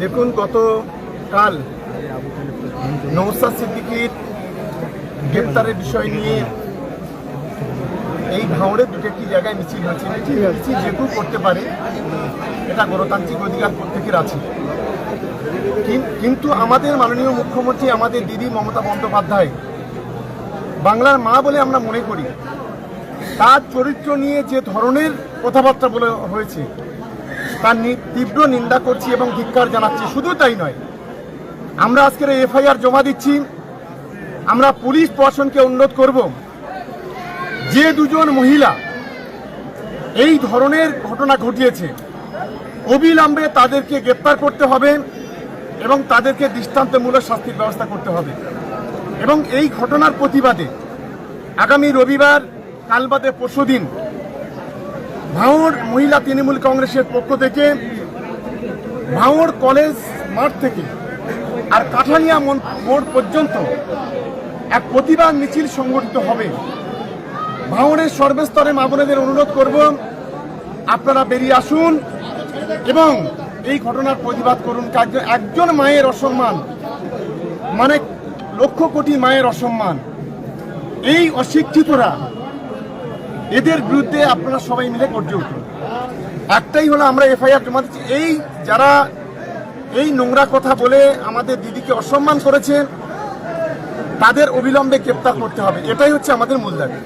দেখুন গতকাল নৌসাদ সিদ্দিকির গ্রেপ্তারের বিষয় নিয়ে এই ভাঙড়ে দুটো একটি জায়গায় মিছিল হয়েছে মিছিল মিছিল যেহেতু করতে পারে এটা গণতান্ত্রিক অধিকার প্রত্যেকের আছে। কিন- কিন্তু আমাদের মাননীয় মুখ্যমন্ত্রী আমাদের দিদি মমতা বন্দ্যোপাধ্যায় বাংলার মা বলে আমরা মনে করি তার চরিত্র নিয়ে যে ধরনের কথাবার্তা বলে হয়েছে তার তীব্র নিন্দা করছি এবং ধিক্কার জানাচ্ছি। শুধু তাই নয়, আমরা আজকের এফআইআর জমা দিচ্ছি। আমরা পুলিশ প্রশাসনকে অনুরোধ করব, যে দুজন মহিলা এই ধরনের ঘটনা ঘটিয়েছে, অবিলম্বে তাদেরকে গ্রেপ্তার করতে হবে এবং তাদেরকে দৃষ্টান্তমূলক শাস্তির ব্যবস্থা করতে হবে। এবং এই ঘটনার প্রতিবাদে আগামী রবিবার কাল বাদে পরশুদিন ভাঙড় মহিলা তৃণমূল কংগ্রেসের পক্ষ থেকে ভাঙড় কলেজ মাঠ থেকে আর কাঠালিয়া মোড় পর্যন্ত এক প্রতিবাদ মিছিল সংগঠিত হবে। ভাঙড়ের সর্বস্তরে মা বোনেদের অনুরোধ করব, আপনারা বেরিয়ে আসুন এবং এই ঘটনার প্রতিবাদ করুন। কাজ একজন মায়ের অসম্মান মানে লক্ষ কোটি মায়ের অসম্মান। এই অশিক্ষিতরা এদের বিরুদ্ধে আপনারা সবাই মিলে গর্জে উঠুন। একটাই হলো আমরা এফআইআর জমা দিচ্ছি। এই যারা এই নোংরা কথা বলে আমাদের দিদিকে অসম্মান করেছে তাদের অবিলম্বে গ্রেপ্তার করতে হবে। এটাই হচ্ছে আমাদের মূল দাবি।